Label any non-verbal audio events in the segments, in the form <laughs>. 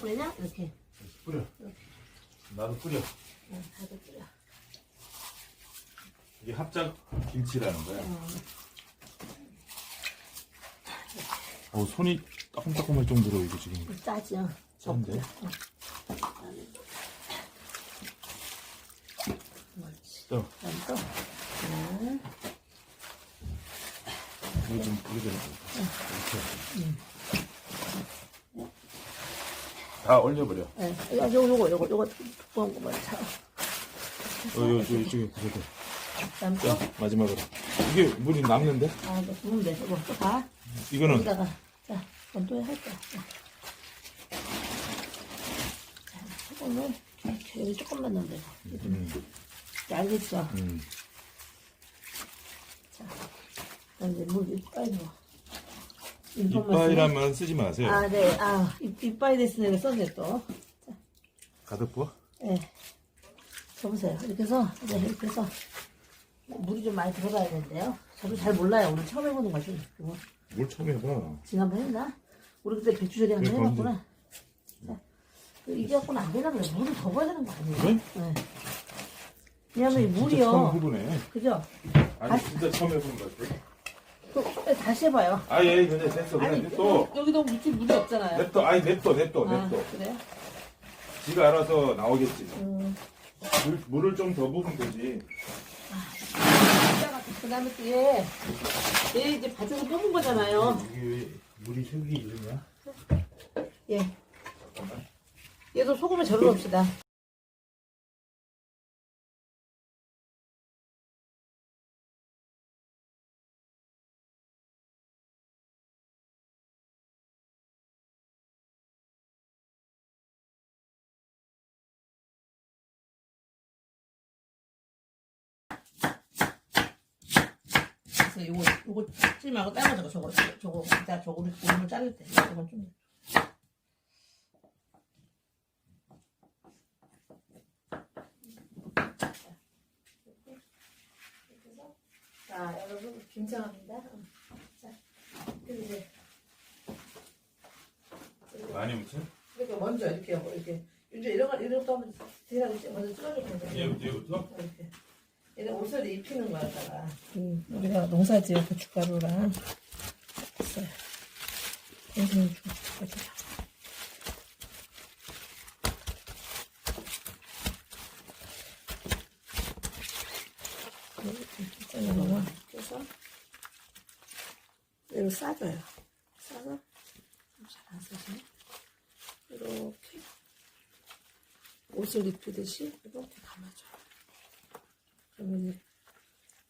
뿌리냐? 이렇게. 뿌려. 나도 뿌려. 응, 다들 뿌려. 이게 합작 김치라는 거야. 어, 어, 손이 따끔따끔할 정도로 이거 지금 짜죠. 짠데? 또, 그다음 또. 응. 이거 좀, 좀. 이렇게. 다 올려버려. 어, 네. 이거, 요거, 요거, 요거, 요거, 두꺼운 거 먼저. 어, 요, 요, 이쪽에 그래도. 자, 마지막으로. 이게 물이 남는데? 아, 이거 부으면 돼. 이거 또 봐. 이거는 여기다가. 자, 또할 거야. 자. 이렇게 여기 조금만 넣으면 되고. 음, 알겠죠? 음. 자. 이제 물 이빨 넣어. 이빨이라면 쓰지 마세요. 아, 네. 아, 이- 이빨이 됐으니까 썼네, 또. 가득 부어? 예. 네. 저보세요. 이렇게 해서, 이제 이렇게 해서, 물이 좀 많이 들어가야 되는데요. 저도 잘 몰라요. 오늘 처음 해보는 거지. 그거. 뭘 처음 해봐. 지난번 했나? 우리 그때 배추절이 한번 그래, 해봤구나. 자, 그 이게 갖고는 안 되나 그래. 물을 더 부어야 되는 거 아니에요? 그래? 네. 왜냐면 이 진짜 처음 물이요. 해보네. 그죠? 아니, 진짜 처음 해보는 것 같아. 또, 다시 해봐요. 아, 예, 근데 됐어. 그냥 아니, 냅둬. 여기 너무 밑에 물이 없잖아요. 냅둬. 아니, 냅둬, 냅둬, 아, 냅둬. 그래요? 지가 알아서 나오겠지. 음. 물, 물을 좀 더 부으면 되지. 그 다음에 또 얘, 얘 이제 밭에서 뽑은 거잖아요. 이게 왜 물이 색이 이러냐? 예. 얘도 소금을 절로 넣읍시다. 그래서 요거 요거 찍지 말고 따로 저거 저거 저거 이따 저거 우리 오늘 자를 때 이건 좀 자, 여러분 김장합니다. 자, 그리고 이제 많이 묻혀? 이렇게 먼저 이렇게 이렇게 이제 이런 거 이런 거 하면 제가 이제 먼저 뜯어줄 건데 얘, 얘부터? 이렇게 얘는 옷을 입히는 거였다가 음, 우리가 농사지은 고춧가루랑 했어요. 선생님 좀 고춧가루. 이렇게 해서 이거 싸줘요. 싸서 잘안 싸지네. 이렇게 옷을 입히듯이 이렇게 감아줘요. 그러면 이제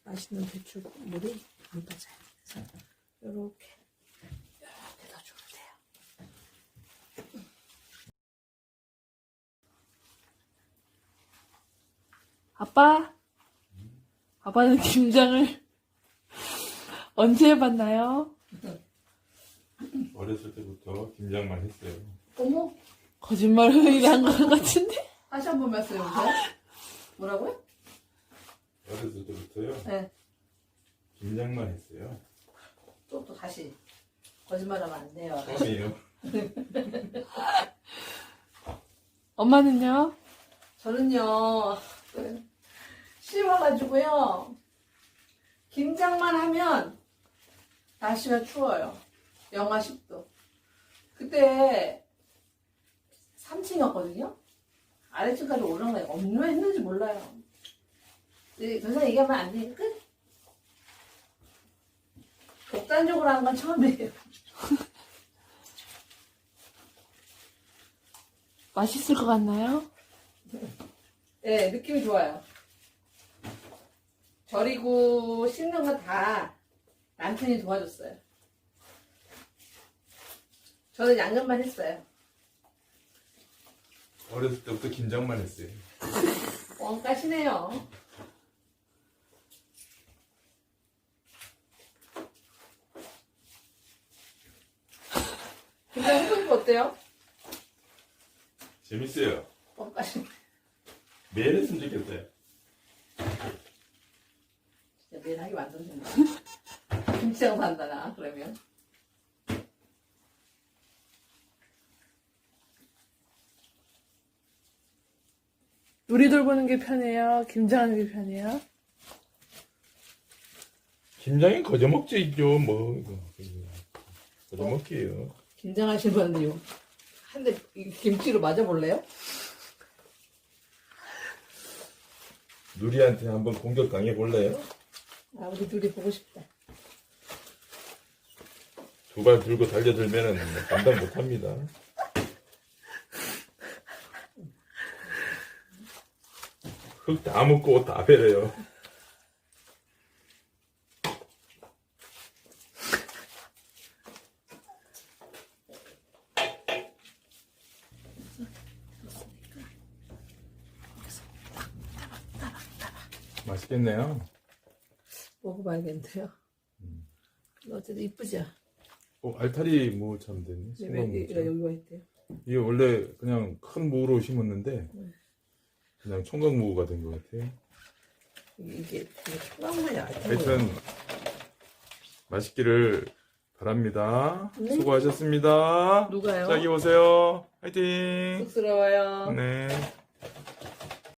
맛있는 배추 물이 안 빠져요. 그래서 이렇게 이렇게 넣어주면 돼요. 아빠? 아빠는 김장을 <laughs> 언제 해봤나요? 어렸을 때부터 김장만 했어요. 어머, 거짓말 <laughs> 회의를 한것 같은데? 다시 한 번 말씀해보세요. 뭐라고요? 어렸을 때부터요. 네. 김장만 했어요. 또, 또 다시. 거짓말하면 안 돼요. 처음이에요. <laughs> 엄마는요? 저는요, 그, 씹어가지고요, 김장만 하면 날씨가 추워요. 영하 10도. 그때 3층이었거든요? 아래층까지 올라가요. 얼마 했는지 몰라요. 네, 더 이상 얘기하면 안 되니까 끝. 독단적으로 하는 건 처음이에요. <laughs> 맛있을 것 같나요? 네, 느낌이 좋아요. 절이고 씹는 거 다 남편이 도와줬어요. 저는 양념만 했어요. 어렸을 때부터 김장만 했어요. <laughs> 뻥까시네요. 김장 해보니까 어때요? 재밌어요. 뻥까시. 매일 했으면 좋겠어요. 진짜 매일 하기 완전 된다. 김치장 산다, 나, 그러면. 누리 돌보는 게 편해요? 김장하는 게 편해요? 김장이 거저 먹지 있죠, 뭐. 이거. 거저 먹기예요. 김장하실 분은요. 한 대 김치로 맞아볼래요? 누리한테 한번 공격 당해볼래요? 아, 우리 둘이 보고 싶다. 두 발 들고 달려들면은 감당 못합니다. 흙 다 먹고 옷 다 베려요. 맛있겠네요. 먹어봐야겠는데요. 어쨌든 이쁘죠? 어, 알타리 무참 됐네. 여기가 무죠. 여기가 있대요? 이게 원래 그냥 큰 무로 심었는데 그냥 총각 무가 된 것 같아요. 이게 알고 하여튼 맛있기를 바랍니다. 네. 수고하셨습니다. 누가요? 짝이 오세요. 화이팅. 쑥스러워요. 네.